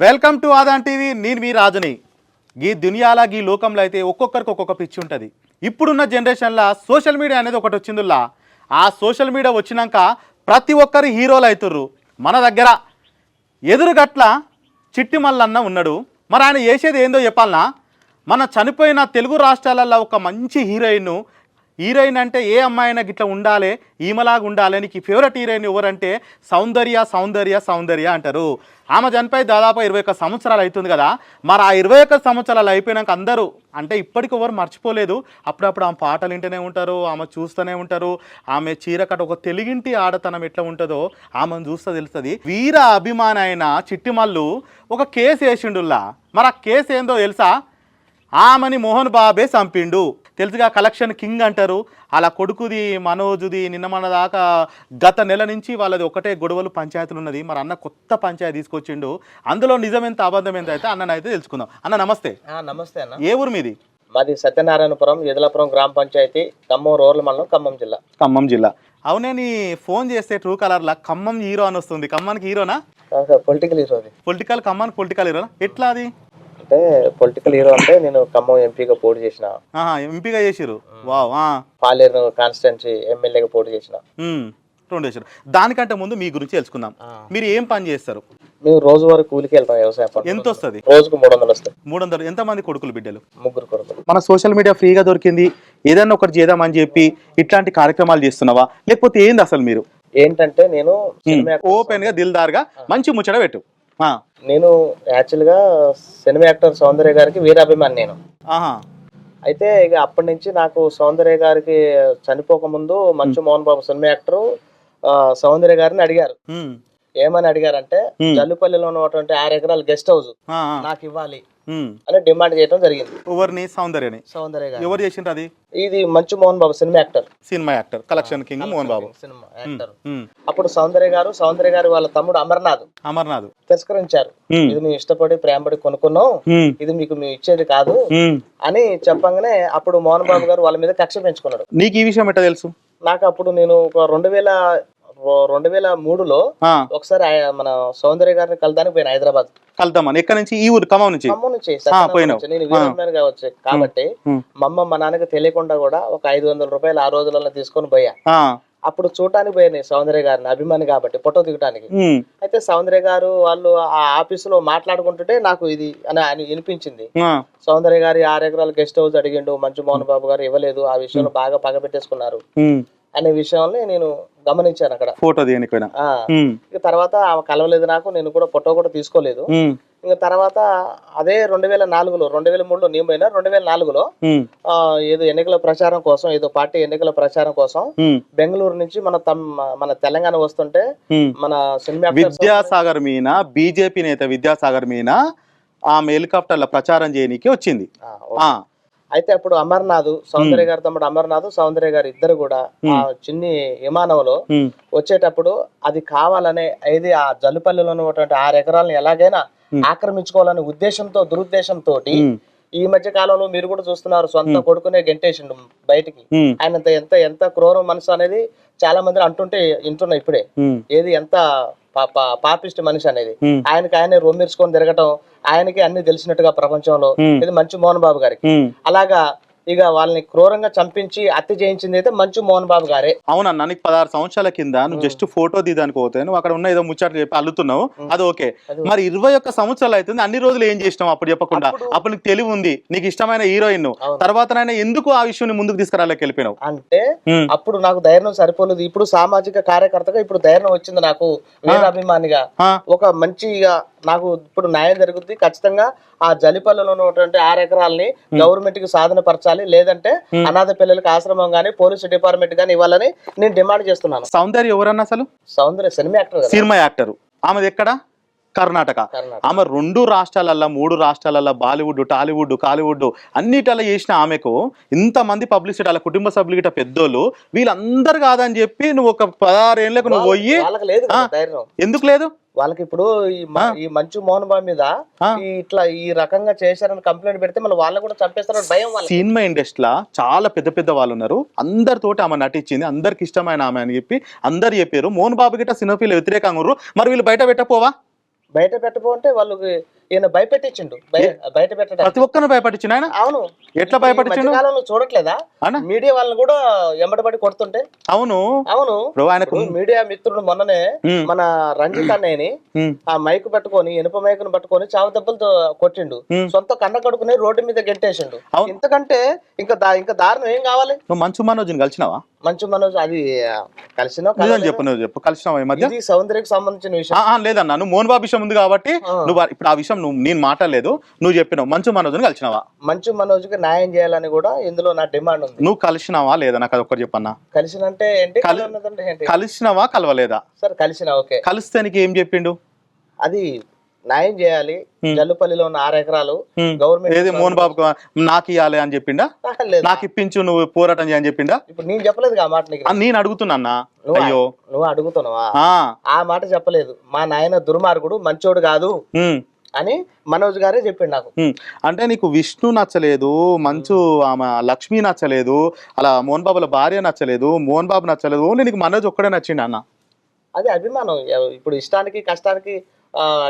Welcome to Aadan TV నేను మీ రాజుని. ఈ దునియాల ఈ లోకంలో అయితే ఒక్కొక్కరికి ఒక్కొక్క పిచ్చి ఉంటుంది. ఇప్పుడున్న జనరేషన్లో సోషల్ మీడియా అనేది ఒకటి వచ్చిందిలా ఆ సోషల్ మీడియా వచ్చినాక ప్రతి ఒక్కరు హీరోలు అవుతుర్రు. మన దగ్గర ఎదురుగట్ల చిట్టి మల్లన్న ఉన్నాడు. మరి ఆయన చేసేది ఏందో చెప్పాలనా? మన చనిపోయిన తెలుగు రాష్ట్రాలలో ఒక మంచి హీరోయిన్ హీరోయిన్ అంటే ఏ అమ్మాయినా గిట్లా ఉండాలి ఈమెలాగా ఉండాలి నీకు ఫేవరెట్ హీరోయిన్ ఎవరంటే సౌందర్య సౌందర్య సౌందర్య అంటారు. ఆమె చనిపోయి దాదాపు ఇరవై ఒక్క సంవత్సరాలు అవుతుంది కదా. మరి ఆ ఇరవై ఒక్క సంవత్సరాలు అయిపోయినాక అందరూ అంటే ఇప్పటికి ఎవరు మర్చిపోలేదు. అప్పుడప్పుడు ఆమె పాటలు వింటూనే ఉంటారు ఆమె చూస్తూనే ఉంటారు. ఆమె చీరకట ఒక తెలుగింటి ఆడతనం ఎట్లా ఉంటుందో ఆమెను చూస్తే తెలుస్తుంది. వీర అభిమాన అయిన చిట్టిమల్లు ఒక కేసు వేసిండుల్లా. మరి ఆ కేసు ఏందో తెలుసా? ఆమెని మోహన్ బాబే చంపిండు. తెలుసుగా కలెక్షన్ కింగ్ అంటారు. అలా కొడుకుది మనోజుది నిన్న మన దాకా గత నెల నుంచి వాళ్ళది ఒకటే గొడవలు పంచాయతీలు ఉన్నది. మరి అన్న కొత్త పంచాయతీ తీసుకొచ్చిండు. అందులో నిజం ఎంత అబద్ధం ఎంత అయితే అన్ననైతే తెలుసుకుందాం. అన్న నమస్తే. నమస్తే అన్న. ఏ ఊరు మీది? మాది సత్యనారాయణపురం ఎదలాపురం గ్రామ పంచాయతీ ఖమ్మం రోర్ల మండలం ఖమ్మం జిల్లా. ఖమ్మం జిల్లా. అవునే నీ ఫోన్ చేస్తే ట్రూ కలర్లా ఖమ్మం హీరో అని వస్తుంది. ఖమ్మానికి హీరోనా? పొలిటికల్ హీరో పొలిటికల్ ఖమ్మానికి పొలిటికల్ హీరోనా? ఎట్లా అది? అంటే పొలిటికల్ హీరో అంటే నేను ఖమ్మం ఎంపీగా పోటీ చేసిన. ఎంపీగా చేసిరు వావ్. పాలేరు కాన్స్టిట్యున్సీ ఎమ్మెల్యేగా పోటీ చేసిన. రెండు దానికంటే ముందు మీ గురించి తెలుసుకుందాం. మీరు ఏం పని చేస్తారు? మేము రోజు వరకు కూలికి వెళ్తాం వ్యవసాయ ఎంత వస్తుంది? రోజుకు మూడు వందలు వస్తాయి. మూడు వందలు ఎంతమంది కొడుకులు బిడ్డలు? ముగ్గురు కొడుకులు. మన సోషల్ మీడియా ఫ్రీగా దొరికింది. ఏదన్నా ఒకటి చేద్దామని చెప్పి ఇట్లాంటి కార్యక్రమాలు చేస్తున్నావా? లేకపోతే ఏంది అసలు మీరు? ఏంటంటే నేను ఓపెన్గా దిల్దార్గా మంచి ముచ్చట పెట్టు. నేను యాక్చువల్గా సినిమా యాక్టర్ సౌందర్య గారికి వీరాభిమాని నేను. అయితే ఇక అప్పటి నుంచి నాకు సౌందర్య గారికి చనిపోక ముందు మంచు మోహన్ బాబు సినిమా యాక్టర్ సౌందర్య గారిని అడిగారు. ఏమని అడిగారంటే. జల్లుపల్లిలో ఉన్నటువంటి ఆరు ఎకరాల గెస్ట్ హౌస్ నాకు ఇవ్వాలి. అని డిమాండ్ చేయడం జరిగింది. ఎవరిని? సౌందర్యని. సౌందర్య గారు ఎవరు చేసిండ్రు అది? ఇది Manchu Mohan Babu cinema actor. Cinema actor. Collection king Mohan Babu. Cinema actor. అప్పుడు సౌందర్య గారు సౌందర్య గారు వాళ్ళ తమ్ముడు అమర్నాథ్. అమర్నాథ్. తిరస్కరించారు. ఇది మేము ఇష్టపడి ప్రేమపడి కొనుక్కున్నాం. ఇది మీకు మేము ఇచ్చేది కాదు. అని చెప్పంగానే అప్పుడు మోహన్ బాబు గారు వాళ్ళ మీద కక్ష పెంచుకున్నాడు. నీకు ఈ విషయం ఎట్లా తెలుసు? నాకు అప్పుడు నేను ఒక రెండు వేల రెండు వేల మూడులో ఒకసారి మన సౌందర్య గారిని కలదానికి పోయిన హైదరాబాద్. కలుద్దామని ఎక్కడి నుంచి? ఈ ఊరు ఖమ్మం నుంచి? ఖమ్మం నుంచి. నేను కావచ్చు కాబట్టి మా అమ్మ మా నాన్నకి తెలియకుండా కూడా ఒక ఐదు వందల రూపాయలు ఆ రోజులలో తీసుకొని పోయా. అప్పుడు చూడటానికి పోయాను సౌందర్య గారిని అభిమాని కాబట్టి ఫోటో దిగటానికి. అయితే సౌందర్య గారు వాళ్ళు ఆ ఆఫీసులో మాట్లాడుకుంటుంటే నాకు ఇది అని వినిపించింది. సౌందర్య గారి ఆరు ఎకరాల గెస్ట్ హౌస్ అడిగిండు మంచు మోహన్ బాబు గారు ఇవ్వలేదు ఆ విషయంలో బాగా పగ పెట్టేసుకున్నారు. అనే విషయాన్ని నేను గమనించాను అక్కడ. ఫోటో ఇక తర్వాత ఆమె కలవలేదు నాకు నేను కూడా ఫోటో కూడా తీసుకోలేదు. ఇంకా తర్వాత అదే రెండు వేల నాలుగులో రెండు వేల మూడులో నేను పోయినా రెండు వేల నాలుగులో ఏదో ఎన్నికల ప్రచారం కోసం ఏదో పార్టీ ఎన్నికల ప్రచారం కోసం బెంగళూరు నుంచి మన తమ్ మన తెలంగాణ వస్తుంటే. మన సినిమా విద్యాసాగర్ మీన బీజేపీ నేత విద్యాసాగర్ మీన ఆమె హెలికాప్టర్ల ప్రచారం చేయనీకి వచ్చింది. అయితే అప్పుడు అమర్నాథ్ సౌందర్య గారి తమ్ముడు అమర్నాథ్ సౌందర్య గారు ఇద్దరు కూడా ఆ చిన్ని విమానంలో వచ్చేటప్పుడు అది కావాలనే ఇది ఆ జల్లుపల్లిలో ఉన్నటువంటి ఆరు ఎకరాలను ఎలాగైనా ఆక్రమించుకోవాలనే ఉద్దేశంతో దురుద్దేశంతో ఈ మధ్య కాలంలో మీరు కూడా చూస్తున్నారు సొంత కొడుకునే గెంటేసిండు బయటికి. ఆయన ఎంత ఎంత క్రూర మనసు అనేది చాలా మంది అంటుంటే వింటున్నా ఇప్పుడే. ఏది ఎంత పాపిస్ట్ మనిషి అనేది. ఆయనకి ఆయనే రొమ్మిర్చుకొని తిరగటం ఆయనకి అన్ని తెలిసినట్టుగా ప్రపంచంలో ఇది మంచు మోహన్ బాబు గారికి. అలాగా ఇక వాళ్ళని క్రూరంగా చంపించి హత్య చేయించింది అయితే మంచు మోహన్ బాబు గారే. అవునన్నా నీకు పదహారు సంవత్సరాల కింద నువ్వు జస్ట్ ఫోటో తీదానికి పోతే నువ్వు అక్కడ ఉన్న ఏదో ముచ్చట చెప్పి అల్లుతున్నావు. అది ఓకే. మరి ఇరవై ఒక్క సంవత్సరాలు అవుతుంది అన్ని రోజులు ఏం చేసినావు అప్పుడు చెప్పకుండా? అప్పుడు- నీకు తెలివి ఉంది నీకు ఇష్టమైన హీరోయిన్ అవును. తర్వాత ఎందుకు ఆ విషయం ముందుకు తీసుకురాలేక వెళ్ళిపోయినావు? అంటే అప్పుడు నాకు ధైర్యం సరిపోలేదు. ఇప్పుడు సామాజిక కార్యకర్తగా ఇప్పుడు ధైర్యం వచ్చింది నాకు వీరాభిమానిగా ఆ, ఒక మంచిగా నాకు ఇప్పుడు న్యాయం జరుగుతుంది ఖచ్చితంగా ఆ జలిపల్లిలో ఉన్నటువంటి ఆరు ఎకరాలని గవర్నమెంట్కి సాధన పరచాలి లేదంటే అనాథ పిల్లలకి ఆశ్రమం గానీ పోలీసు డిపార్ట్మెంట్ గానీ ఇవ్వాలని నేను డిమాండ్ చేస్తున్నాను. సౌందర్య ఎవరన్నా అసలు? Soundarya cinema actor cinema actor. ఆమెది ఎక్కడ? కర్ణాటక. ఆమె రెండు రాష్ట్రాలల్లో మూడు రాష్ట్రాలల్లో బాలీవుడ్ టాలీవుడ్ కాలీవుడ్ అన్నిటిలో చేసిన ఆమెకు ఇంతమంది పబ్లిసిటీ వాళ్ళ కుటుంబ సభ్యులు గిట్ట పెద్దోళ్ళు వీళ్ళందరు కాదని చెప్పి నువ్వు ఒక పదహారేళ్ళకు నువ్వు పోయి ఎందుకు లేదు? వాళ్ళకి ఇప్పుడు ఈ మంచు మోహన్ బాబు మీద ఇట్లా ఈ రకంగా చేశారని కంప్లైంట్ పెడితే మళ్ళీ వాళ్ళని కూడా చంపేస్తారని భయం సినిమా ఇండస్ట్రీలో చాలా పెద్ద పెద్ద వాళ్ళు ఉన్నారు. అందరితోటి ఆమె నటించింది అందరికి ఇష్టమైన ఆమె అని చెప్పి అందరు చెప్పారు. మోహన్ బాబు గిట్ట సినిమా ఫీల్ వ్యతిరేకంగా మరి వీళ్ళు బయట పెట్టపోవా బయట పెట్టబోంటే వాళ్ళకి ఈయన భయపెట్టించిండు. బయ- బయట పెట్టడం ప్రతి ఒక్కరిని ఆయన? అవును. ఎట్లా భయపట్టించిండు? మధ్యకాలంలో చూడట్లేదా? మీడియా వాళ్ళని కూడా ఎంబడబడి కొడుతుంటే? అవును. అవును. ఆయనకు మీడియా మిత్రుడు మొన్ననే మన రంజిత్ అన్నయ్యని ఆ మైక్ పట్టుకొని ఇనుప మైకును పట్టుకొని చావు దెబ్బలతో కొట్టిండు. సొంత కన్న కొడుకుని రోడ్డు మీద గెంటేసిండు. అవును. ఇంతకంటే ఇంకా ఇంకా దారుణం ఏం కావాలి? నువ్వు మంచు మనోజ్ని కలిసినావా? మంచు మనోజ్ అది కలిసినో? చెప్పు నువ్వు చెప్పు. కలిసినావా ఈ మధ్య? సౌందర్యకి సంబంధించిన విషయం. లేదన్నా నువ్వు మోహన్ బాబు విషయం ఉంది కాబట్టి. నువ్వు ఇప్పుడు ఆ విషయం నువ్వు నేను మాట్లాడలేదు. నువ్వు చెప్పినావు మంచు మనోజ్ని కలిసినావా? మంచు మనోజ్కి న్యాయం చేయాలని కూడా ఇందులో నా డిమాండ్ ఉంది. నువ్వు కలిసినావా లేదా? నాకు అది ఒక్కటి చెప్పన్నా. కలిసినంటే ఏంటి? కలి- కలవనదంటే ఏంటి? కలిసినావా కలవలేదా? సరే కలిసిన ఓకే. కలిస్తే నీకు ఏం చెప్పిండు? అది న్యాయం చేయాలి. జల్లుపల్లిలో ఉన్న ఆరు ఎకరాలు. గవర్నమెంట్ ఏది మోహన్ బాబుకు నాకు ఇవ్వాలి అని చెప్పిండా? నాకు ఇప్పించు నువ్వు పోరాటం చేయని చెప్పిండా? ఇప్పుడు నేను చెప్పలేదు ఆ మాట నేను అడుగుతున్నా అయ్యో. నువ్వు అడుగుతున్నావా? ఆ, మాట చెప్పలేదు. మా నాయన దుర్మార్గుడు మంచోడు కాదు అని మనోజ్ గారే చెప్పిండు నాకు. అంటే నీకు విష్ణు నచ్చలేదు మంచు ఆమె లక్ష్మి నచ్చలేదు అలా మోహన్ బాబుల భార్య నచ్చలేదు మోహన్ బాబు నచ్చలేదు ఓన్లీ నీకు మనోజ్ ఒక్కడే నచ్చిండు అన్న. అది అభిమానం. ఇప్పుడు ఇష్టానికి కష్టానికి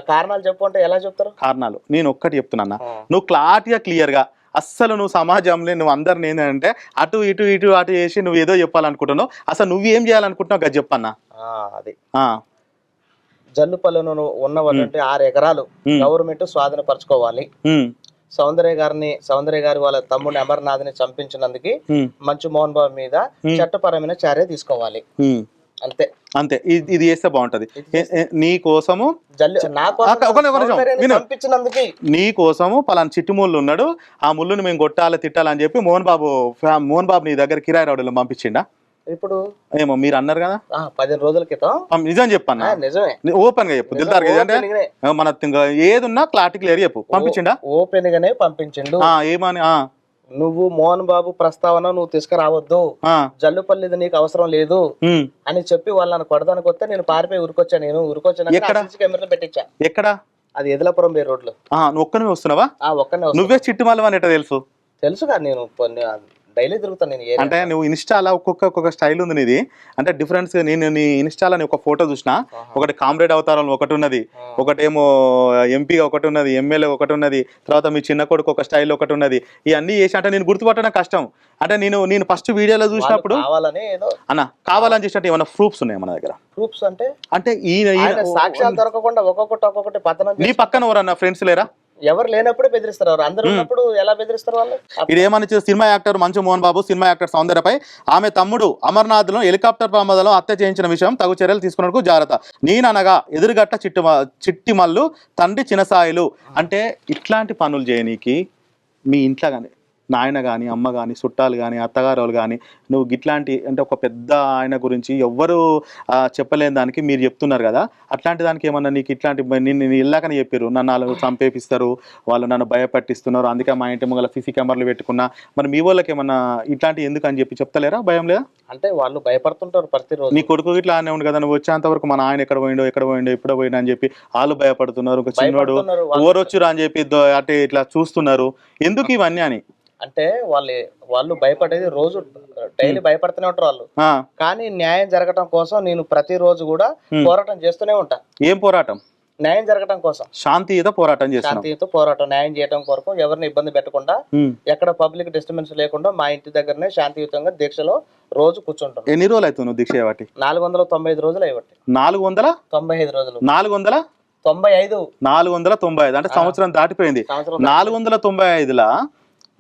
కారణాలు చెప్పు అంటే ఎలా చెప్తారు? కారణాలు. నేను ఒక్కటి చెప్తున్నా. నువ్వు క్లారిటీగా క్లియర్గా అస్సలు నువ్వు సమాజంలో నువ్వు అందరిని ఏంటంటే అటు ఇటు ఇటు అటు చేసి నువ్వు ఏదో చెప్పాలనుకుంటున్నావు. అసలు నువ్వు ఏం చేయాలనుకుంటున్నావు? అది. చెప్పన్నా అది జల్లుపల్లిలో ఉన్నటువంటి ఆరు ఎకరాలు గవర్నమెంట్ స్వాధీనపరచుకోవాలి. సౌందర్య గారిని సౌందర్య గారి వాళ్ళ తమ్ముడిని అమర్నాథ్ని చంపించినందుకు ఉమ్, మంచు మోహన్ బాబు మీద. చట్టపరమైన చర్య తీసుకోవాలి. అంతే. అంతే. ఇది చేస్తే బాగుంటది. నీ కోసము నా కోసము పలానా చిట్టి ముళ్ళు ఉన్నాడు. ఆ ముళ్ళుని మేము కొట్టాలి తిట్టాలని చెప్పి మోహన్ బాబు మోహన్ బాబు నీ దగ్గర కిరాయి రౌడీలో పంపించిండా? ఇప్పుడు ఏమో మీరు అన్నారు కదా? పదిహేను రోజుల క్రితం. నిజం చెప్పన్నా? నిజమే. ఓపెన్గా చెప్పు దిల్దార్ అంటే మన ఇంకా ఏది ఉన్నా క్లారిటీ క్లియర్ చెప్పు. పంపించిండా? ఓపెన్ గానే పంపించిండు ఏమని నువ్వు మోహన్ బాబు ప్రస్తావన నువ్వు తీసుకురావద్దు. జల్లుపల్లిది నీకు అవసరం లేదు. అని చెప్పి వాళ్ళని కొడదానికి వస్తే నేను పారిపోయి ఉరికొచ్చా నేను? ఉరికొచ్చాను ఎక్కడ? కెమెరాలో పెట్టించా. ఎక్కడ? అది ఎదలపురం బే రోడ్లు. నువ్వు ఒక్కనే వస్తున్నావా? ఒక్కనే. నువ్వే చిట్టి మల్లవ అని ఎట్లా తెలుసు తెలుసుగా నేను డైలీ తిరుగుతాను నేను. అంటే నువ్వు ఇన్స్టాలో ఒక్కొక్క ఒక్కొక్క స్టైల్ ఉంది నీది అంటే డిఫరెన్స్ నేను నీ ఇన్స్టాలో నీ ఒక ఫోటో చూసిన. ఒకటి కామ్రేడ్ అవతారంలో ఒకటి ఉన్నది. ఒకటేమో ఎంపీ ఒకటి ఉన్నది ఎమ్మెల్యే ఒకటి ఉన్నది తర్వాత మీ చిన్న కొడుకు ఒక స్టైల్ ఒకటి ఉన్నది ఇవన్నీ చేసి అంటే నేను గుర్తుపట్టడం కష్టం అంటే నేను నేను ఫస్ట్ వీడియోలో చూసినప్పుడు అన్న కావాలని చేసినట్టు ఏమైనా ప్రూఫ్స్ ఉన్నాయి మన దగ్గర ప్రూఫ్స్ అంటే అంటే ఈయన సాక్ష్యాలు దొరకకుండా ఒక్కొక్కటి ఒక్కొక్కటి పతనం నీ పక్కన ఎవరన్నా ఫ్రెండ్స్ లేరా ఎవరు లేనప్పుడే బెదిరిస్తారు ఎవరు? అందరు ఉన్నప్పుడు ఎలా బెదిరిస్తారు వాళ్ళు? ఇది ఏమని cinema actor Manchu Mohan Babu cinema actor సౌందర్యపై ఆమె తమ్ముడు అమర్నాథ్లో హెలికాప్టర్ ప్రమాదంలో హత్య చేయించిన విషయం తగు చర్యలు తీసుకున్నకు జాగ్రత్త. నేననగా ఎదురుగట్ట చిట్టి చిట్టి మల్లు తండ్రి చినసాయిలు. అంటే ఇట్లాంటి పనులు చేయనీకి మీ ఇంట్లో కానీ నాయన కానీ అమ్మ కానీ చుట్టాలు కానీ అత్తగారు వాళ్ళు కానీ నువ్వు గిట్లాంటి అంటే ఒక పెద్ద ఆయన గురించి ఎవ్వరు చెప్పలేని దానికి మీరు చెప్తున్నారు కదా. అట్లాంటి దానికి ఏమన్నా నీకు ఇట్లాంటి నిన్ను నేను ఇల్లాకనే చెప్పారు నన్ను వాళ్ళు చంపేపిస్తారు. వాళ్ళు నన్ను భయపట్టిస్తున్నారు. అందుకే మా ఇంటి ముంగల సీసీ కెమెరాలు పెట్టుకున్నా. మరి మీ వాళ్ళకి ఏమన్నా ఇట్లాంటి ఎందుకు అని చెప్పి చెప్తలేరా? భయం లేదా? అంటే వాళ్ళు భయపడుతుంటారు ప్రతిరోజు. నీ కొడుకు ఇట్లా అనే ఉండు కదా. నువ్వు వచ్చేంత వరకు మా నాయన ఎక్కడ పోయిండో ఎక్కడ పోయిండో ఎప్పుడు పోయినా అని చెప్పి వాళ్ళు భయపడుతున్నారు. ఒక వాళ్ళు. ఓరొచ్చురా అని చెప్పి అటే ఇట్లా చూస్తున్నారు. ఎందుకు ఇవన్నీ అని? అంటే వాళ్ళు వాళ్ళు భయపడేది రోజు డైలీ భయపడుతూనే ఉంటారు వాళ్ళు. కానీ న్యాయం జరగటం కోసం నేను ప్రతిరోజు కూడా Hmm. పోరాటం చేస్తూనే ఉంటా. ఏం పోరాటం? న్యాయం జరగటం కోసం. శాంతియుత పోరాటం శాంతియుత పోరాటం న్యాయం చేయడం కొరకు ఎవరిని ఇబ్బంది పెట్టకుండా. ఎక్కడ పబ్లిక్ డిస్టర్బెన్స్ లేకుండా మా ఇంటి దగ్గరనే శాంతియుతంగా దీక్షలో రోజు కూర్చుంటాం ఎన్ని రోజులు అవుతుంది దీక్ష చేయబట్టి? నాలుగు వందల తొంభై ఐదు రోజులు అయ్యబట్టి. నాలుగు వందల తొంభై ఐదు రోజులు. నాలుగు వందల తొంభై ఐదు. నాలుగు వందల తొంభై ఐదు. అంటే సంవత్సరం దాటిపోయింది. నాలుగు వందల తొంభై ఐదులా?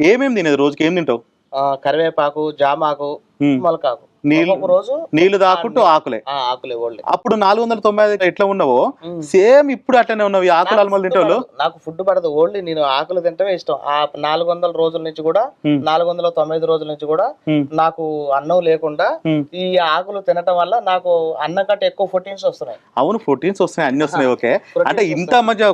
ఏమేమి తినేది రోజుకి? ఏం తింటావు? ఆ, కరివేపాకు జామాకు. మొలకాకు. నీళ్ళు నీళ్ళు దాక్కుంటూ ఆకులే. ఆ, ఆకులే అప్పుడు నాలుగు వందల తొంభై ఐదు ఎట్లా ఉన్నావో? సేమ్ ఇప్పుడు అట్లనే ఉన్నావు. ఆకులు అలమలు తింటావు నాకు ఫుడ్ పడదు ఓన్లీ నేను ఆకులు తింటమే ఇష్టం. ఆ నాలుగు వందల రోజుల నుంచి కూడా. నాలుగు వందల తొంభై ఐదు రోజుల నుంచి కూడా. నాకు అన్నం లేకుండా. ఈ ఆకులు తినటం వల్ల నాకు అన్నం కంటే ఎక్కువ ప్రోటీన్స్ వస్తున్నాయి. అవును ప్రోటీన్స్ వస్తున్నాయి అన్ని వస్తున్నాయి ఓకే. అంటే ఇంత మధ్య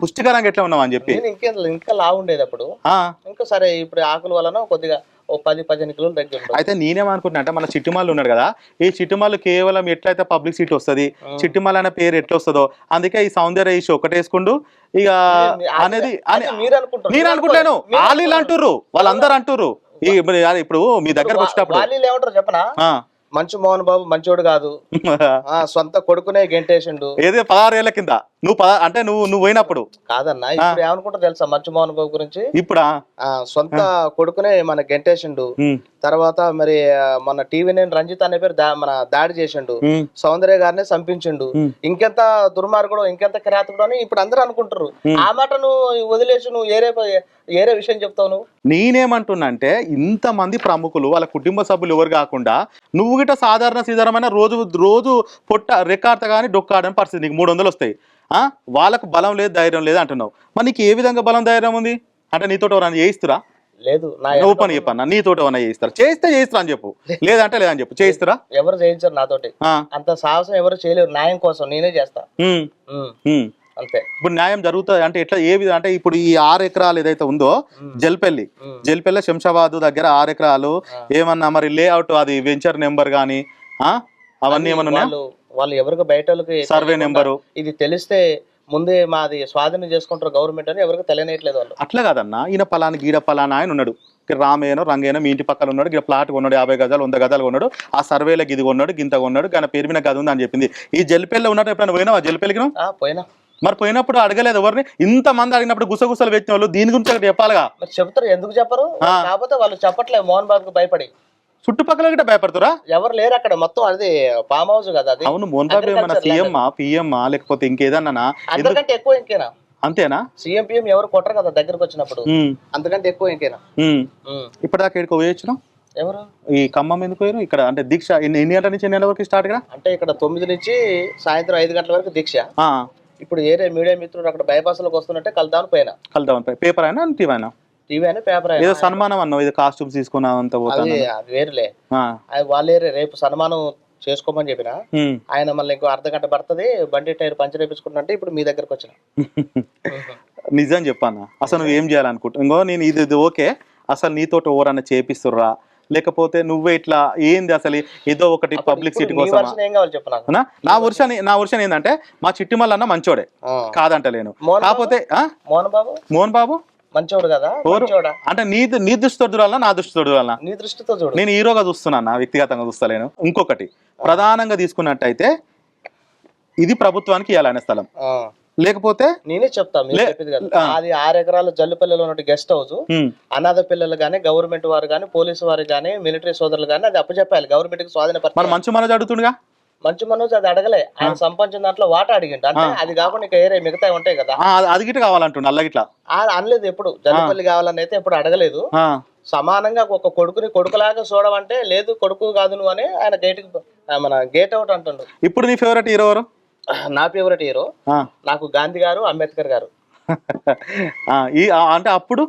పుష్టికరంగా ఎట్లా ఉన్నావు అని చెప్పి? ఇంకా ఇంకా లా ఉండేది అప్పుడు. ఆ, ఇంకా సరే ఇప్పుడు ఆకుల వలన కొద్దిగా ఓ పది పదిహేను కిలోలు తగ్గిండు అయితే నేనేమనుకుంటున్నా అంటే మన చిట్టుమాలు ఉన్నాడు కదా ఈ చిట్టుమాలు కేవలం ఎట్లయితే పబ్లిక్ సీట్ వస్తది చిట్టుమాల అనే పేరు ఎట్లా వస్తుందో అందుకే ఈ సౌందర్య ఇష్యూ ఒకటి వేసుకుండు ఇక అనేది నేను అనుకుంటాను వాళ్ళు అంటుర్రు. వాళ్ళందరూ అంటుర్రు. ఈ ఇప్పుడు మీ దగ్గరకు వచ్చేటప్పుడు. వాళ్ళు ఏమంటారు చెప్పనా. మంచు మోహన్ బాబు మంచోడు కాదు. ఆ సొంత కొడుకునే గెంటేసిండు. ఏదో పదహారు ఏళ్ళ కింద. నువ్వు పద అంటే నువ్వు నువ్వు పోయినప్పుడు. కాదన్నా ఇప్పుడు ఏమనుకుంటారు తెలుసా మంచు మోహన్ బాబు గురించి? ఇప్పుడా? సొంత కొడుకునే మన గెంటేసిండు. తర్వాత మరి మన టీవీ నేను రంజిత్ అనే పేరు మన దాడి చేసిండు. సౌందర్య గారిని చంపించిండు. ఇంకెంత దుర్మార్గుడు ఇంకెంత కిరాతకుడు అని ఇప్పుడు అందరూ అనుకుంటారు ఆ మాట నువ్వు వదిలేసి నువ్వు ఏరే ఏరే విషయం చెప్తావు నువ్వు? నేనేమంటున్నా అంటే ఇంతమంది ప్రముఖులు వాళ్ళ కుటుంబ సభ్యులు ఎవరు కాకుండా నువ్వు గిట్ట సాధారణ సీధారమైన రోజు రోజు పొట్ట రెక్కాడత కానీ డొక్కాడని పరిస్థితి నీకు మూడు వందలు వస్తాయి? వాళ్ళకు బలం లేదు ధైర్యం లేదు అంటున్నావు. మరి నీకు ఏ విధంగా బలం ధైర్యం ఉంది? అంటే నీతో ఎవరైనా చేయిస్తురా? లేదు నా నువ్వు పని చెప్పన్నా. నీతో ఎవరైనా చేయిస్తారా? చేయిస్తే చేయిస్తారా అని చెప్పు. లేదంటే లేదని చెప్పు. చేయిస్తారా? ఎవరు చేయించారు నాతోటి. అంత సాహసం ఎవరు చేయలేరు. న్యాయం కోసం నేనే చేస్తా. అంతే. ఇప్పుడు న్యాయం జరుగుతుంది అంటే ఎట్లా ఏ విధంగా అంటే ఇప్పుడు ఈ ఆరు ఎకరాలు ఏదైతే ఉందో జల్పెల్లి. జల్పెల్లి శంషాబాద్ దగ్గర ఆరు ఎకరాలు. ఏమన్నా మరి లేఅవుట్ అది వెంచర్ నెంబర్ కానీ అవన్నీ ఏమన్నా వాళ్ళు ఎవరికి బయట సర్వే నెంబరు ఇది తెలిస్తే ముందే మాది స్వాధీనం చేసుకుంటారు గవర్నమెంట్ అని ఎవరికి తెలియనియట్లేదు వాళ్ళు. అట్లా కాదన్నా ఈయన పలాని గీడ పలానా ఆయన ఉన్నాడు. రామయ్యనో రంగయ్యనో మీ ఇంటి పక్కన ఉన్నాడు ఇక్కడ ప్లాట్ కొన్నాడు యాభై గజాలు వంద గజాలు కొన్నాడు ఆ సర్వేలకు ఇది కొన్నాడు గింత కొన్నాడు కానీ పేరు మీద గది ఉంది అని చెప్పింది. ఈ జల్పెల్లో ఉన్నట్టు ఎప్పుడైనా నువ్వు? ఆ పోయినా. మరి పోయినప్పుడు అడగలేదు ఎవరిని? ఇంతమంది అడిగినప్పుడు గుసగుసలు పెట్టిన వాళ్ళు దీని గురించి చెప్పాలిగా? చెప్తారు ఎందుకు చెప్పరు. కాకపోతే వాళ్ళు చెప్పట్లేదు మోహన్ బాబుకి భయపడి. చుట్టుపక్కల గిట్ట భయపడుతురా? ఎవరు లేరు అక్కడ. మొత్తం అది ఫామ్ హౌస్ కదా అది. అవును మోహన్ బాబు ఏమన్నా సీఎమ్మా పిఎమ్మా లేకపోతే ఇంకేదన్నా అంతకంటే ఎక్కువ ఇంకేనా? అంతేనా? సీఎం పిఎం ఎవరు కొట్టరు కదా దగ్గరకు వచ్చినప్పుడు. అంతకంటే ఎక్కువ ఇంకేనా. ఇప్పటిదాకా ఎక్కడికి పోయొచ్చు ఎవరు? ఈ ఖమ్మం ఎందుకు పోయారు? ఇక్కడ అంటే దీక్ష ఎన్ని గంటల నుంచి ఎన్ని గంటల వరకు స్టార్ట్ కదా అంటే ఇక్కడ తొమ్మిది నుంచి సాయంత్రం ఐదు గంటల వరకు దీక్ష. ఇప్పుడు ఏరే మీడియా మిత్రుడు అక్కడ bypass లోకి వస్తున్నట్టే కలుద్దామని పోయినా. కలుద్దాం పేపర్ అయినా టీవీ అయినా? టీవీ పేపర్ ఏదో సన్మానం అన్నావు ఏదో కాస్ట్యూమ్స్ తీసుకున్నావు అంత అది పోతాను అది వేరులే. అది వాళ్ళేరే రేపు సన్మానం చేసుకోమని చెప్పిన. ఆయన మళ్ళీ ఇంకో అర్ధ గంట పడుతుంది బండి టైర్ పంచర్ వేపించుకుంటే ఇప్పుడు మీ దగ్గరకు వచ్చిన. నిజం చెప్పాను అసలు నువ్వు ఏం చేయాలనుకుంటున్నావు? ఇంకో నేను ఇది ఇది ఓకే. అసలు నీతోటి ఎవరన్నా చేపిస్తుర్రా? లేకపోతే నువ్వే ఇట్లా ఏంది అసలు ఏదో ఒకటి చెప్పు నాకు? అవునా? నా వర్షన్ నా వర్షన్ ఏంటంటే మా చిట్టి మల్లన్న మంచోడే. కాదంటలేను. కాకపోతే? మోహన్ బాబు? మోహన్ బాబు? మంచోడు కదా? మంచోడా? అంటే నీ నీ దృష్టితో చూడాలన్నా నా దృష్టితో చూడాలన్నా నీ దృష్టితో చూడు. నేను హీరోగా చూస్తున్నాను నా వ్యక్తిగతంగా చూస్తలేను. ఇంకొకటి ప్రధానంగా తీసుకున్నట్టయితే ఇది ప్రభుత్వానికి ఇవ్వాలనే స్థలం. లేకపోతే నేనే చెప్తా మీరు లే- చెప్పింది కదా. ఆ. అది ఆరు ఎకరాల జల్లుపల్లిలో ఉన్న గెస్ట్ హౌస్ అనాథ పిల్లలు కానీ గవర్నమెంట్ వారు కానీ పోలీసు వారు కానీ మిలిటరీ సోదరులు కానీ అది అప్పచెప్పాలి. గవర్నమెంట్కి స్వాధీన మరి మంచు మనోజ్ అడుగుతుండగా? మంచి మనోజ్ అది అడగలే. ఆయన సంపాదించిన దాంట్లో వాటా అడిగిండు. అంటే అది కాకుండా ఇంకా ఏరే మిగతా ఉంటాయి కదా. అది- గిట్ట కావాలంటుండ అల్లగిట్లా అనలేదు ఎప్పుడు. జల్లిపల్లి కావాలని అయితే ఎప్పుడు అడగలేదు. సమానంగా ఒక కొడుకుని కొడుకులాగా చూడమంటే లేదు కొడుకు కాదు నువ్వు అని ఆయన గేట్ మన గేట్ అవుట్ అంటుండు. ఇప్పుడు నీ ఫేవరెట్ హీరో ఎవరు? నా ఫేవరెట్ హీరో నాకు గాంధీ గారు అంబేద్కర్ గారు. అంటే అప్పుడు?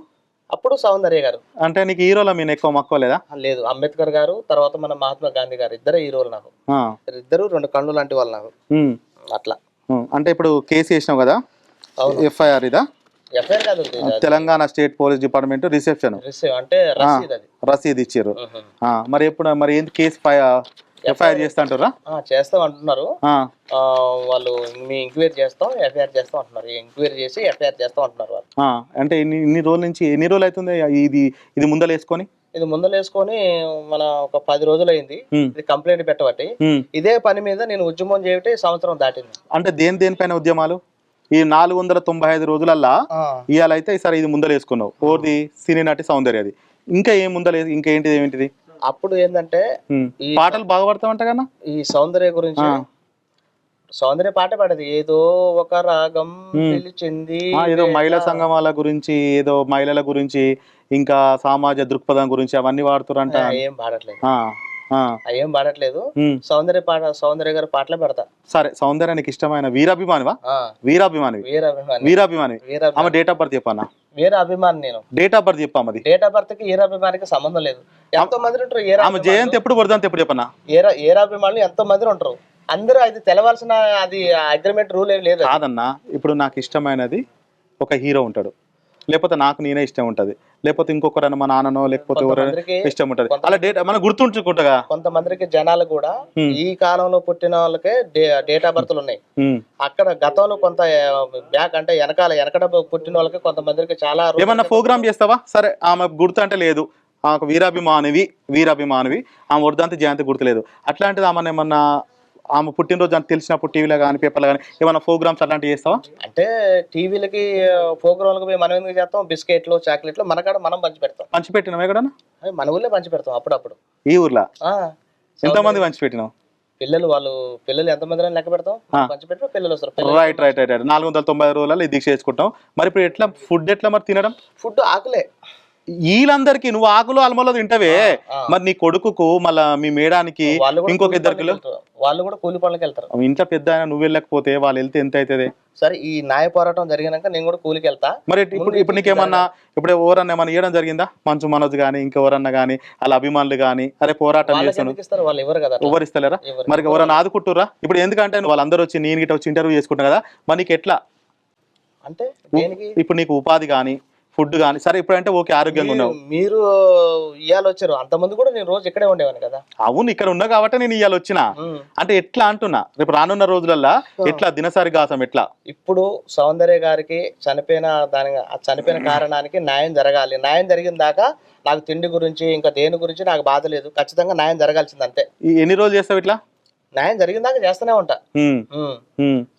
అప్పుడు సౌందర్య గారు. అంటే నీకు హీరోలో మీరు ఎక్కువ మక్కువ లేదా? లేదు. అంబేద్కర్ గారు తర్వాత మన మహాత్మా గాంధీ గారు ఇద్దరే హీరోలు నాకు. ఇద్దరు రెండు కళ్ళు లాంటి వాళ్ళు నాకు. అట్లా. అంటే ఇప్పుడు కేసు చేసినావు కదా. ఎఫ్ఐఆర్ ఇదా? ఎఫ్ఐఆర్ కాదు ఇది. Telangana state police department reception. అంటే రసీద్ ఇచ్చారు మరి ఎప్పుడు మరి ఏంటి కేసు ఎఫ్ఐఆర్ చేస్తా అంటారా? చేస్తాం అంటున్నారు. వాళ్ళు మీ ఎంక్వైరీ చేస్తాం ఎఫ్ఐఆర్ చేస్తాం అంటున్నారు. ఎంక్వైరీ చేసి ఎఫ్ఐఆర్ చేస్తాం అంటున్నారు వాళ్ళు. అంటే ఇన్ని రోజుల నుంచి ఎన్ని రోజులు అవుతుంది ఇది ఇది ముందలు వేసుకొని? ఇది ముందలేసుకొని మన ఒక పది రోజులు అయింది. ఇది కంప్లైంట్ పెట్టబట్టి. ఇదే పని మీద నేను ఉద్యమం చేయటే సంవత్సరం దాటింది. అంటే దేని దేనిపైన ఉద్యమాలు? ఈ నాలుగు వందల తొంభై ఐదు రోజులల్లా? ఇవాళ అయితే సరే ఇది ముందలు వేసుకున్నావు. ఓర్ది సినీ నటి సౌందర్యది. ఇంకా ఏం ముందలు ఇంకా ఏంటిది ఏమిటిది? అప్పుడు ఏంటంటే. ఈ- పాటలు బాగా పడతావంట కన్నా ఈ సౌందర్య గురించి. సౌందర్య పాట పాడేది. ఏదో ఒక రాగం పిలిచింది ఏదో మహిళా సంగమాల గురించి ఏదో మహిళల గురించి ఇంకా సమాజ దృక్పథం గురించి అవన్నీ వాడుతారంట ఏం పాడట్లేదు. ఏం పాడట్లేదు. సౌందర్య పాట సౌందర్య గారి పాటలే పెడతా. సరే సౌందర్యానికి ఇష్టమైన వీరాభిమానివా? ఆ, వీరాభిమానివి? వీర అభిమాని వీరాభిమాని వీర ఆమె డేట్ ఆఫ్ బర్త్ చెప్పన్నా? వీర అభిమాని నేను డేట్ ఆఫ్ బర్త్ చెప్పామది డేట్ ఆఫ్ బర్త్కి వీరాభిమానికి సంబంధం లేదు. ఎంతో మంది ఉంటారు ఆమె జయంతి ఎప్పుడు వర్ధంతి ఎప్పుడు చెప్పన్నా? ఏరా ఏరాభిమానులు ఎంతో మంది ఉంటారు. అందరూ అది తెలవాల్సిన అది అగ్రిమెంట్ రూల్ ఏం లేదు. కాదన్నా ఇప్పుడు నాకు ఇష్టమైనది ఒక హీరో ఉంటాడు. లేకపోతే నాకు నేనే ఇష్టం ఉంటది. లేకపోతే ఇంకొకరైనా మా నాన్ననో లేకపోతే ఎవరైనా ఇష్టం ఉంటది. అలా డేట్ మనం గుర్తుంచుకుంటగా. కొంతమందికి జనాలు కూడా. ఈ కాలంలో పుట్టిన వాళ్ళకే డేట్ ఆఫ్ బర్త్లు ఉన్నాయి. అక్కడ గతంలో కొంత బ్యాక్ అంటే వెనకాల వెనకడ పుట్టిన వాళ్ళకి కొంతమందికి చాలా ఏమన్నా ప్రోగ్రామ్ చేస్తావా? సరే ఆమె గుర్తు అంటే లేదు. ఆమె వీరాభిమానివి వీరాభిమానివి. ఆమె వర్ధంతి జయంతి గుర్తులేదు. అట్లాంటిది ఆమెను ఏమన్నా ఆమె పుట్టినరోజు అని తెలిసినప్పుడు టీవీలో కానీ పేపర్లో కానీ ఏమైనా ప్రోగ్రామ్స్ అట్లాంటివి చేస్తావా? అంటే టీవీలకి ప్రోగ్రాంలకు పోయి మనం ఎందుకు చేస్తాం? బిస్కెట్లు చాక్లెట్లు మన కాడ మనం పంచి పెడతాం పంచి పెట్టినావు ఎక్కడన్నా? అవి మన ఊళ్ళో పంచి పెడతాం అప్పుడప్పుడు. ఈ ఊర్లో? ఎంతమంది పంచి పెట్టినావు పిల్లలు వాళ్ళు పిల్లలు ఎంతమంది లెక్క పెడతాం. పంచి పెట్టిన పిల్లలు వస్తారు. రైట్ రైట్ రైట్ రైట్ నాలుగు వందల తొంభై రోజులలో దీక్ష చేసుకుంటాం. మరి ఇప్పుడు ఎట్లా? ఫుడ్ ఎట్లా మరి తినడం? ఫుడ్ ఆకులే. వీళ్ళందరికీ నువ్వు ఆకులు అల్మలో తింటావే. మరి నీ కొడుకుకు మళ్ళా మీ మేడానికి ఇంకొక కూలి ఇద్దరు పనులకు కిలో వెళ్తారు. వాళ్ళు కూడా కూలి పనులకు వెళ్తారు. ఇంట్లో పెద్ద ఆయన నువ్వు వెళ్ళకపోతే వాళ్ళు వెళ్తే ఎంత అవుతుంది? సరే ఈ న్యాయ పోరాటం జరిగినాక నేను కూడా కూలికి వెళ్తా. మరి ఇప్పుడు ఇప్పుడు నీకేమన్నా ఇప్పుడు ఎవరన్నా ఏమన్నా ఇవ్వడం జరిగిందా? మంచు మనోజ్ కానీ ఇంకెవరన్నా కానీ వాళ్ళ అభిమానులు కానీ అరే పోరాటం చేస్తాను ఎవరు ఇస్తలేరా? మరి ఎవరైనా ఆదుకుంటురా ఇప్పుడు ఎందుకంటే వాళ్ళందరూ వచ్చి నేను గిట్ట వచ్చి ఇంటర్వ్యూ చేసుకుంటాను కదా మరి నీకు ఎట్లా? అంటే ఇప్పుడు నీకు ఉపాధి కానీ ఫుడ్ కానీ సరే ఇప్పుడంటే ఓకే ఆరోగ్యంగా ఉన్నావు. మీరు- ఇవాళ వచ్చారు. అంతమంది కూడా నేను రోజు ఇక్కడే ఉండేవాని కదా? అవును ఇక్కడ ఉన్నా కాబట్టి నేను ఇవాళ వచ్చిన. అంటే ఎట్లా అంటున్నా రేపు రానున్న రోజులల్లో ఎట్లా దినసరి గాసం ఎట్లా? ఇప్పుడు సౌందర్య గారికి చనిపోయిన దాని చనిపోయిన కారణానికి న్యాయం జరగాలి. న్యాయం జరిగిన దాకా నాకు తిండి గురించి ఇంకా దేని గురించి నాకు బాధ లేదు. ఖచ్చితంగా న్యాయం జరగాల్సింది అంతే. ఎన్ని రోజులు చేస్తావు ఇట్లా? న్యాయం జరిగిన దాకా చేస్తూనే ఉంటా.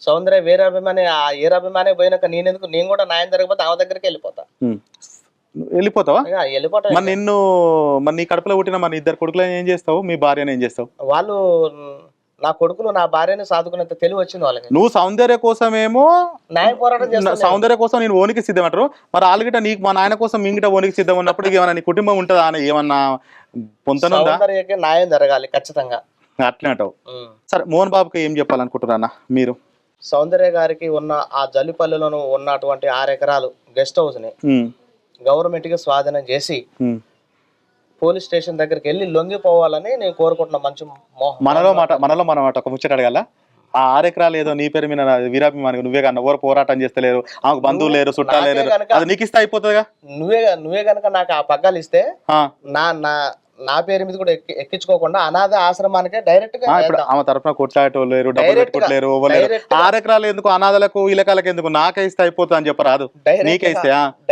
సౌందర్య వేరే అభిమాని ఆ ఏర అభిమాని పోయినాక నేనెందుకు నేను కూడా న్యాయం జరగకపోతే ఆమె దగ్గరికి వెళ్ళిపోతా. వెళ్ళిపోతావా? వెళ్ళిపోతా మరి నిన్ను మరి నీ కడుపులో పుట్టిన మన ఇద్దరు కొడుకులను ఏం చేస్తావు? మీ భార్యను ఏం చేస్తావు? వాళ్ళు నా కొడుకులు నా భార్యని సాదుకునేంత తెలివి వచ్చింది వాళ్ళకి. నువ్వు సౌందర్య కోసమేమో న్యాయ పోరాటం సౌందర్య కోసం నేను ఓనికి సిద్ధం అంటారు మరి ఆలుగిట నీకు మా నాయన కోసం మింగిట ఓనికి సిద్ధం ఉన్నప్పుడు ఇక ఏమన్నా నీ కుటుంబం ఉంటుందా అని ఏమన్నా పొంతనుందా? సౌందర్యకి న్యాయం జరగాలి ఖచ్చితంగా. అట్లే అంటావు. సరే మోహన్ బాబుకి ఏం చెప్పాలనుకుంటున్నా మీరు? సౌందర్య గారికి ఉన్న ఆ జల్లిపల్లిలోను ఉన్నటువంటి ఆరు ఎకరాలు గెస్ట్ హౌస్ని గవర్నమెంట్కి స్వాధీనం చేసి. పోలీస్ స్టేషన్ దగ్గరికి వెళ్ళి లొంగిపోవాలని నేను కోరుకుంటున్నా మంచి మనలో మాట మనలో మన మాట ఒక ముచ్చట అడగల? ఆ ఆరు ఎకరాలు ఏదో నీ పేరు మీద వీరాభిమానికి నువ్వే కన్నా ఎవరు పోరాటం చేస్తలేరు ఆమెకు బంధువులు లేరు చుట్టాలు లేరు. అది నీకు ఇస్తే అయిపోతుందిగా? నువ్వే నువ్వే గనక నాకు ఆ పగ్గాలు ఇస్తే నా నా నా పేరు మీద కూడా ఎక్కి ఎక్కించుకోకుండా అనాథ ఆశ్రమానికే డైరెక్ట్గా ఇప్పుడు. ఆమె తరఫున కొట్లాడటం లేరు డబ్బులు Direct గా, పెట్టుకోవట్లేరు ఎవరు లేరు direct గా. ఆరు ఎకరాలు ఎందుకు అనాథలకు ఇలకాలకు ఎందుకు? నాకే ఇస్తే అయిపోతుంది అని చెప్పరాదు నీకే?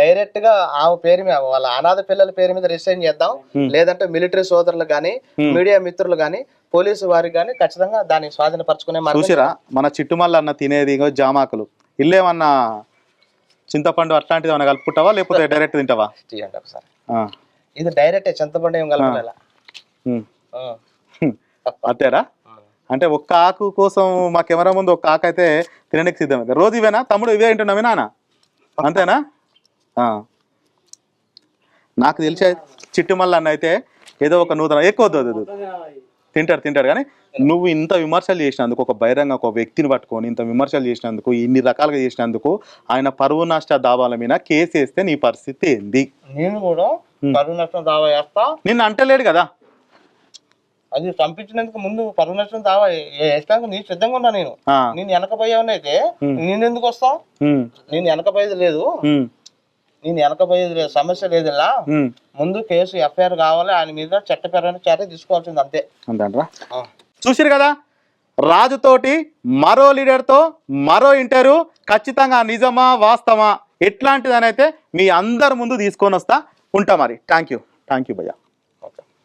డైరెక్ట్గా ఆమె పేరు మీద వాళ్ళ అనాథ పిల్లల పేరు మీద రిసైన్ చేద్దాం. లేదంటే మిలిటరీ సోదరులు గాని. మీడియా మిత్రులు గాని పోలీసు వారికి గాని ఖచ్చితంగా దాన్ని స్వాధీనపరచుకునే చూసిరా? మన చిట్టుమల్ల అన్న తినేది జామాకులు. ఇల్లేమన్నా చింతపండు అట్లాంటిది ఏమైనా కలుపుకుంటావా? లేకపోతే డైరెక్ట్ తింటావా? ఒకసారి. ఇది డైరెక్ట్ చింతపండు ఏం. హ్మ్. అంతేరా అంటే ఒక్క ఆకు కోసం మా కెమెరా ముందు ఒక్క ఆకు అయితే తినడానికి సిద్ధం రోజు ఇవేనా? తమ్ముడు ఇవే తింటున్నావి నాన్న? అంతేనా? ఆ. నాకు తెలిసే చిట్టుమల్ల అన్న అయితే ఏదో ఒక నూతన ఎక్కువ వద్దు. తింటాడు తింటాడు. కానీ నువ్వు ఇంత విమర్శలు చేసినందుకు ఒక బహిరంగ ఒక వ్యక్తిని పట్టుకొని ఇంత విమర్శలు చేసినందుకు ఇన్ని రకాలుగా చేసినందుకు ఆయన పరువు నష్ట దావాల మీద కేసు వేస్తే నీ పరిస్థితి ఏంది? నేను కూడా పరువు నష్టం దావా వేస్తా నిన్ను అంటలేడు కదా. అది పంపించినందుకు ముందు పరువు నష్టం దావా నీ సిద్ధంగా ఉన్నా నేను. నేను వెనకపోయావునైతే నేను ఎందుకు వస్తావు? ఉమ్, నేను వెనకపోయేది లేదు. నేను వెనకపోయేది లేదు. సమస్య లేదు ఇలా ఉమ్. ముందు కేసు ఎఫ్ఐఆర్ కావాలి. ఆయన మీద చట్టపరమైన చర్య తీసుకోవాల్సింది అంతే. అంటారా ఆ. చూసిరు కదా? రాజుతోటి మరో లీడర్తో మరో ఇంటర్వ్యూ ఖచ్చితంగా నిజమా వాస్తవా ఎట్లాంటిదని అయితే మీ అందరి ముందు తీసుకొని వస్తా. ఉంటా మరి. థ్యాంక్ యూ థ్యాంక్ యూ భయ్యా.